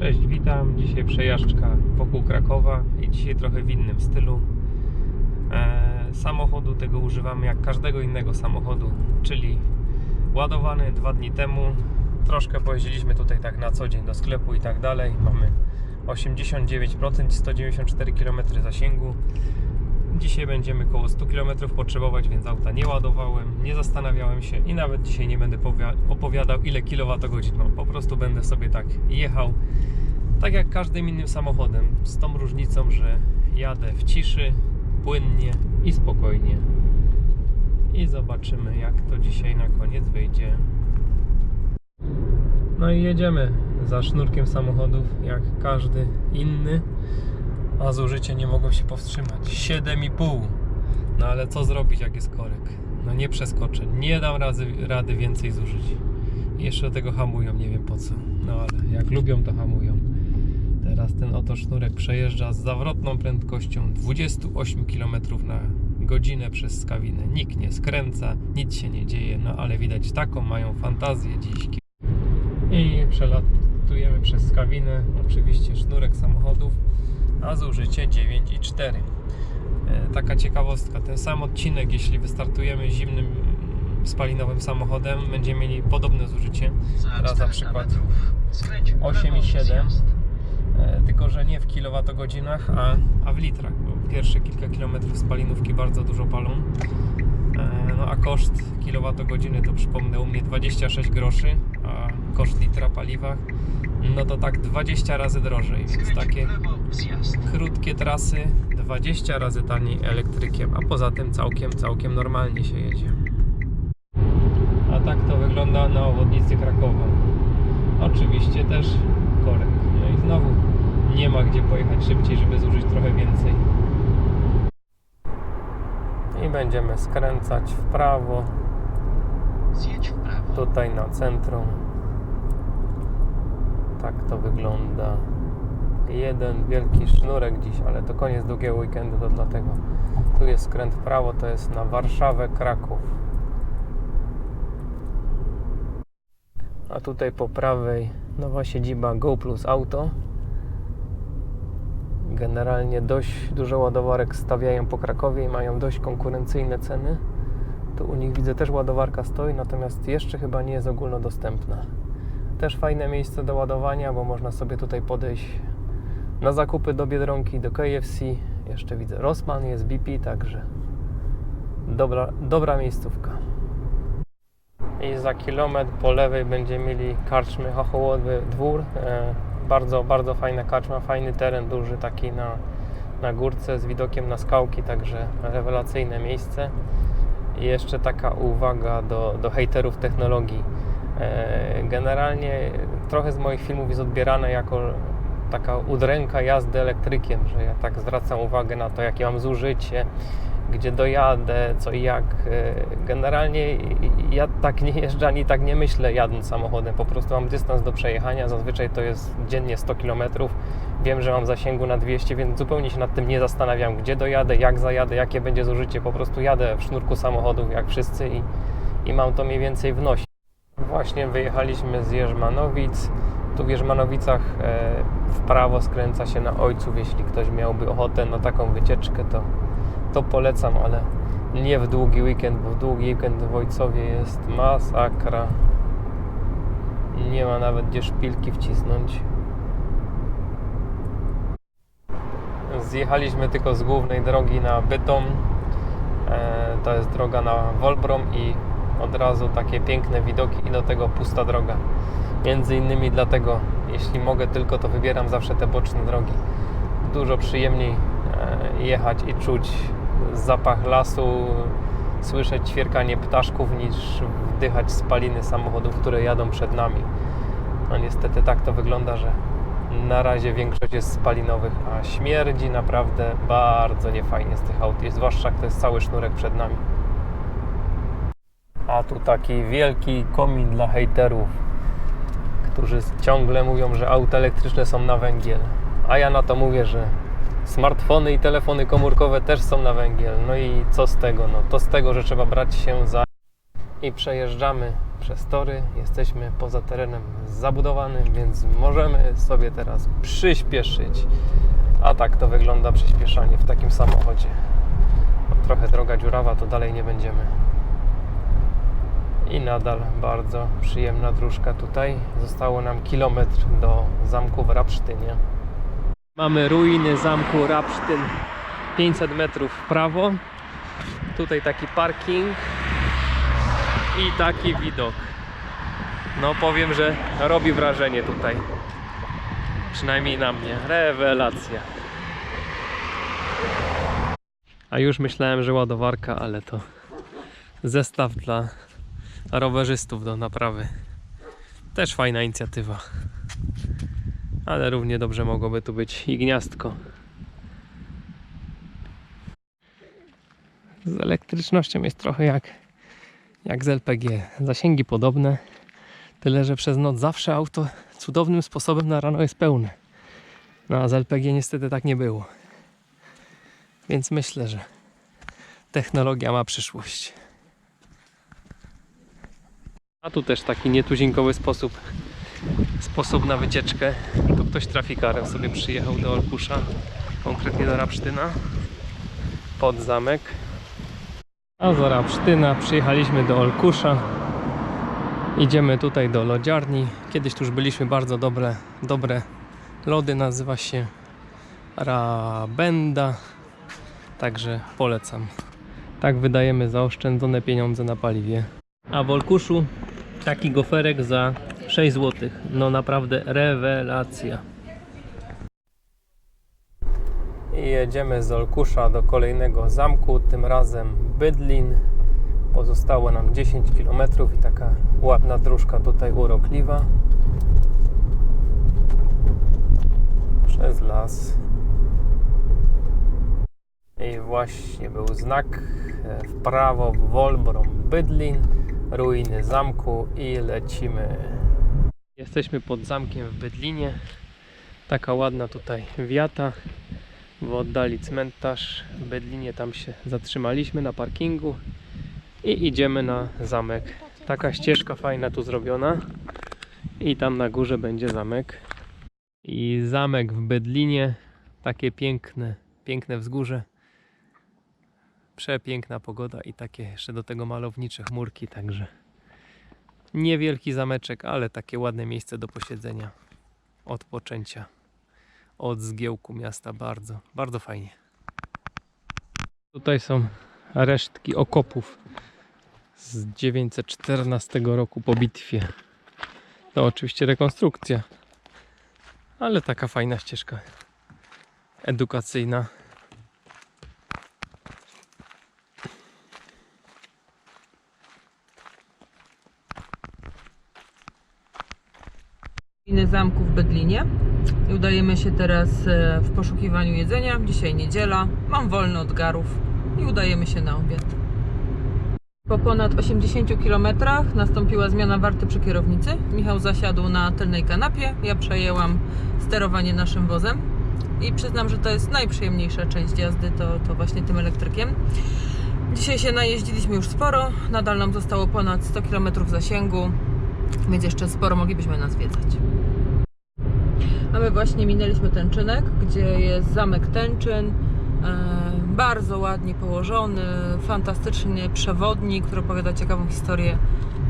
Cześć, witam. Dzisiaj przejażdżka wokół Krakowa i dzisiaj trochę w innym stylu. E, samochodu tego używamy jak każdego innego samochodu, czyli ładowany dwa dni temu. Troszkę pojeździliśmy tutaj tak na co dzień do sklepu i tak dalej. Mamy 89%, 194 km zasięgu. Dzisiaj będziemy koło 100 km potrzebować, więc auta nie ładowałem, nie zastanawiałem się i nawet dzisiaj nie będę powia- opowiadał ile kilowatogodzin mam. Po prostu będę sobie tak jechał, tak jak każdym innym samochodem, z tą różnicą, że jadę w ciszy, płynnie i spokojnie. I zobaczymy jak to dzisiaj na koniec wyjdzie. No i jedziemy za sznurkiem samochodów, jak każdy inny a zużycie nie mogą się powstrzymać. 7,5. No ale co zrobić, jak jest korek? No nie przeskoczę. Nie dam razy, rady więcej zużyć. Jeszcze tego hamują, nie wiem po co. No ale jak lubią, to hamują. Teraz ten oto sznurek przejeżdża z zawrotną prędkością 28 km na godzinę przez skawinę. Nikt nie skręca, nic się nie dzieje, no ale widać taką mają fantazję dziś. I przelatujemy przez skawinę, oczywiście sznurek samochodów a zużycie 9,4. E, Taka ciekawostka, ten sam odcinek, jeśli wystartujemy zimnym spalinowym samochodem, będziemy mieli podobne zużycie, Teraz na przykład 8,7. e, tylko że nie w kilowatogodzinach, a, a w litrach, bo pierwsze kilka kilometrów spalinówki bardzo dużo palą. E, No a koszt kilowatogodziny to przypomnę u mnie 26 groszy, a koszt litra paliwa no to tak 20 razy drożej, więc takie krótkie trasy 20 razy taniej elektrykiem, a poza tym całkiem, całkiem normalnie się jedzie. A tak to wygląda na obwodnicy Krakowa. Oczywiście też korek. No i znowu nie ma gdzie pojechać szybciej, żeby zużyć trochę więcej. I będziemy skręcać w prawo, Zjedź w prawo. tutaj na centrum. Tak to wygląda. Jeden wielki sznurek dziś, ale to koniec długiego weekendu, to dlatego. Tu jest skręt w prawo, to jest na Warszawę, Kraków. A tutaj po prawej nowa siedziba Go Plus Auto. Generalnie dość dużo ładowarek stawiają po Krakowie i mają dość konkurencyjne ceny. Tu u nich widzę też ładowarka stoi, natomiast jeszcze chyba nie jest ogólnodostępna. Też fajne miejsce do ładowania, bo można sobie tutaj podejść na zakupy do Biedronki, do KFC. Jeszcze widzę Rossmann, jest BP, także dobra, dobra miejscówka. I za kilometr po lewej będziemy mieli karczmy Chochołowy Dwór. E, bardzo, bardzo fajna karczma, fajny teren, duży taki na, na górce z widokiem na skałki, także rewelacyjne miejsce. I jeszcze taka uwaga do, do hejterów technologii. E, Generalnie trochę z moich filmów jest odbierane jako taka udręka jazdy elektrykiem, że ja tak zwracam uwagę na to, jakie mam zużycie, gdzie dojadę, co i jak. E, Generalnie ja tak nie jeżdżę, ani tak nie myślę jadąc samochodem. Po prostu mam dystans do przejechania, zazwyczaj to jest dziennie 100 km. Wiem, że mam zasięgu na 200, więc zupełnie się nad tym nie zastanawiam, gdzie dojadę, jak zajadę, jakie będzie zużycie. Po prostu jadę w sznurku samochodów jak wszyscy i, i mam to mniej więcej w nosie. Właśnie wyjechaliśmy z Jerzmanowic. Tu w Jerzmanowicach e, w prawo skręca się na Ojców. Jeśli ktoś miałby ochotę na taką wycieczkę, to, to polecam, ale nie w długi weekend, bo w długi weekend w Ojcowie jest masakra. Nie ma nawet gdzie szpilki wcisnąć. Zjechaliśmy tylko z głównej drogi na Bytom. E, To jest droga na Wolbrom i od razu takie piękne widoki i do tego pusta droga. Między innymi dlatego, jeśli mogę tylko, to wybieram zawsze te boczne drogi. Dużo przyjemniej e, jechać i czuć zapach lasu, słyszeć ćwierkanie ptaszków niż wdychać spaliny samochodów, które jadą przed nami. No niestety tak to wygląda, że na razie większość jest spalinowych, a śmierdzi naprawdę bardzo niefajnie z tych aut, zwłaszcza jak to jest cały sznurek przed nami. A tu taki wielki komin dla hejterów, którzy ciągle mówią, że auta elektryczne są na węgiel. A ja na to mówię, że smartfony i telefony komórkowe też są na węgiel. No i co z tego? No to z tego, że trzeba brać się za i przejeżdżamy przez tory. Jesteśmy poza terenem zabudowanym, więc możemy sobie teraz przyspieszyć. A tak to wygląda przyspieszanie w takim samochodzie. Trochę droga dziurawa, to dalej nie będziemy. I nadal bardzo przyjemna dróżka tutaj. Zostało nam kilometr do zamku w Rapsztynie. Mamy ruiny zamku Rapsztyn 500 metrów w prawo. Tutaj taki parking i taki widok. No powiem, że robi wrażenie tutaj. Przynajmniej na mnie. Rewelacja. A już myślałem, że ładowarka, ale to zestaw dla rowerzystów do naprawy. Też fajna inicjatywa. Ale równie dobrze mogłoby tu być i gniazdko. Z elektrycznością jest trochę jak, jak z LPG. Zasięgi podobne, tyle że przez noc zawsze auto cudownym sposobem na rano jest pełne. No a z LPG niestety tak nie było. Więc myślę, że technologia ma przyszłość. A tu też taki nietuzinkowy sposób sposób na wycieczkę. Tu ktoś trafikarem sobie przyjechał do Olkusza, konkretnie do Rapsztyna, pod zamek. A za Rapsztyna przyjechaliśmy do Olkusza. Idziemy tutaj do lodziarni. Kiedyś tu już byliśmy bardzo dobre, dobre lody, nazywa się Rabenda. Także polecam. Tak wydajemy zaoszczędzone pieniądze na paliwie. A w Olkuszu taki goferek za 6 zł. No naprawdę rewelacja. I jedziemy z Olkusza do kolejnego zamku, tym razem Bydlin. Pozostało nam 10 km i taka ładna dróżka tutaj urokliwa. Przez las. I właśnie był znak e, w prawo Wolbrom Bydlin, ruiny zamku i lecimy. Jesteśmy pod zamkiem w Bydlinie. Taka ładna tutaj wiata. W oddali cmentarz w Bydlinie. Tam się zatrzymaliśmy na parkingu i idziemy na zamek. Taka ścieżka fajna tu zrobiona. I tam na górze będzie zamek. I zamek w Bydlinie. Takie piękne, piękne wzgórze. Przepiękna pogoda i takie jeszcze do tego malownicze chmurki, także niewielki zameczek, ale takie ładne miejsce do posiedzenia, odpoczęcia od zgiełku miasta. Bardzo, bardzo fajnie. Tutaj są resztki okopów z 914 roku po bitwie. To oczywiście rekonstrukcja, ale taka fajna ścieżka edukacyjna. Zamku w Bedlinie. I udajemy się teraz e, w poszukiwaniu jedzenia. Dzisiaj niedziela, mam wolny od garów i udajemy się na obiad. Po ponad 80 km nastąpiła zmiana warty przy kierownicy. Michał zasiadł na tylnej kanapie, ja przejęłam sterowanie naszym wozem i przyznam, że to jest najprzyjemniejsza część jazdy, to, to właśnie tym elektrykiem. Dzisiaj się najeździliśmy już sporo, nadal nam zostało ponad 100 km zasięgu, więc jeszcze sporo moglibyśmy nas zwiedzać. A my właśnie minęliśmy Tęczynek, gdzie jest zamek Tęczyn. E, bardzo ładnie położony, fantastyczny przewodnik, który opowiada ciekawą historię.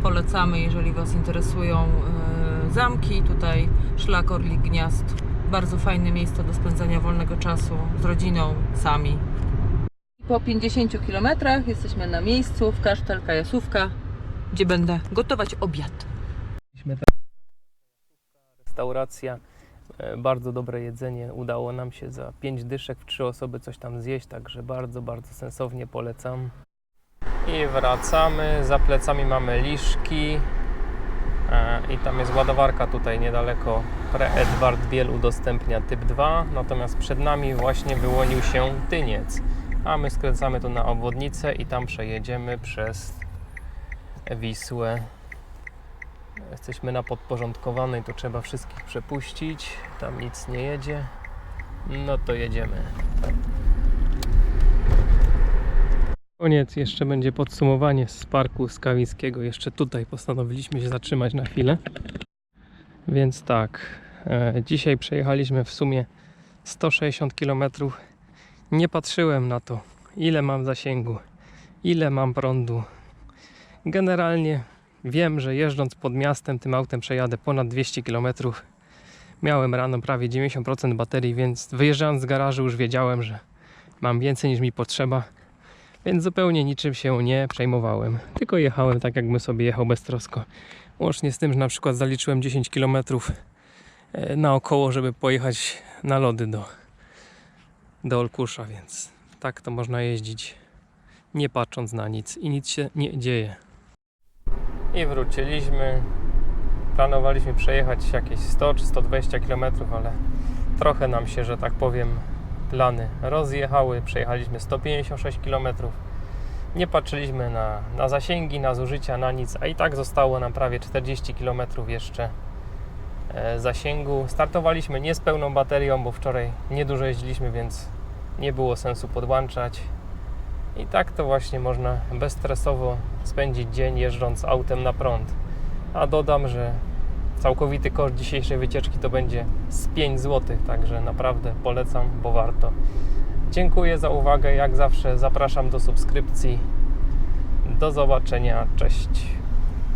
Polecamy, jeżeli Was interesują e, zamki. Tutaj szlak Orlik Gniazd. Bardzo fajne miejsce do spędzania wolnego czasu z rodziną, sami. Po 50 km jesteśmy na miejscu w Kasztel Kajasówka, gdzie będę gotować obiad. Restauracja, bardzo dobre jedzenie. Udało nam się za 5 dyszek w 3 osoby coś tam zjeść, także bardzo, bardzo sensownie polecam. I wracamy. Za plecami mamy liszki e, i tam jest ładowarka tutaj niedaleko. Pre-Edward Biel udostępnia typ 2, natomiast przed nami właśnie wyłonił się Tyniec. A my skręcamy tu na obwodnicę i tam przejedziemy przez Wisłę. Jesteśmy na podporządkowanej, to trzeba wszystkich przepuścić. Tam nic nie jedzie. No to jedziemy. Koniec, jeszcze będzie podsumowanie z parku Skawińskiego. Jeszcze tutaj postanowiliśmy się zatrzymać na chwilę. Więc tak, e, dzisiaj przejechaliśmy w sumie 160 km. Nie patrzyłem na to, ile mam zasięgu, ile mam prądu. Generalnie wiem, że jeżdżąc pod miastem tym autem przejadę ponad 200 km. Miałem rano prawie 90% baterii, więc wyjeżdżając z garażu już wiedziałem, że mam więcej niż mi potrzeba. Więc zupełnie niczym się nie przejmowałem. Tylko jechałem tak, jakbym sobie jechał beztrosko. Łącznie z tym, że na przykład zaliczyłem 10 km e, naokoło, żeby pojechać na lody do, do Olkusza, więc tak to można jeździć, nie patrząc na nic i nic się nie dzieje. I wróciliśmy. Planowaliśmy przejechać jakieś 100 czy 120 km, ale trochę nam się, że tak powiem, plany rozjechały. Przejechaliśmy 156 km. Nie patrzyliśmy na, na zasięgi, na zużycia, na nic, a i tak zostało nam prawie 40 km jeszcze e, zasięgu. Startowaliśmy nie z pełną baterią, bo wczoraj niedużo jeździliśmy, więc nie było sensu podłączać. I tak to właśnie można bezstresowo spędzić dzień jeżdżąc autem na prąd. A dodam, że całkowity koszt dzisiejszej wycieczki to będzie z 5 zł, także naprawdę polecam, bo warto. Dziękuję za uwagę, jak zawsze zapraszam do subskrypcji. Do zobaczenia, cześć.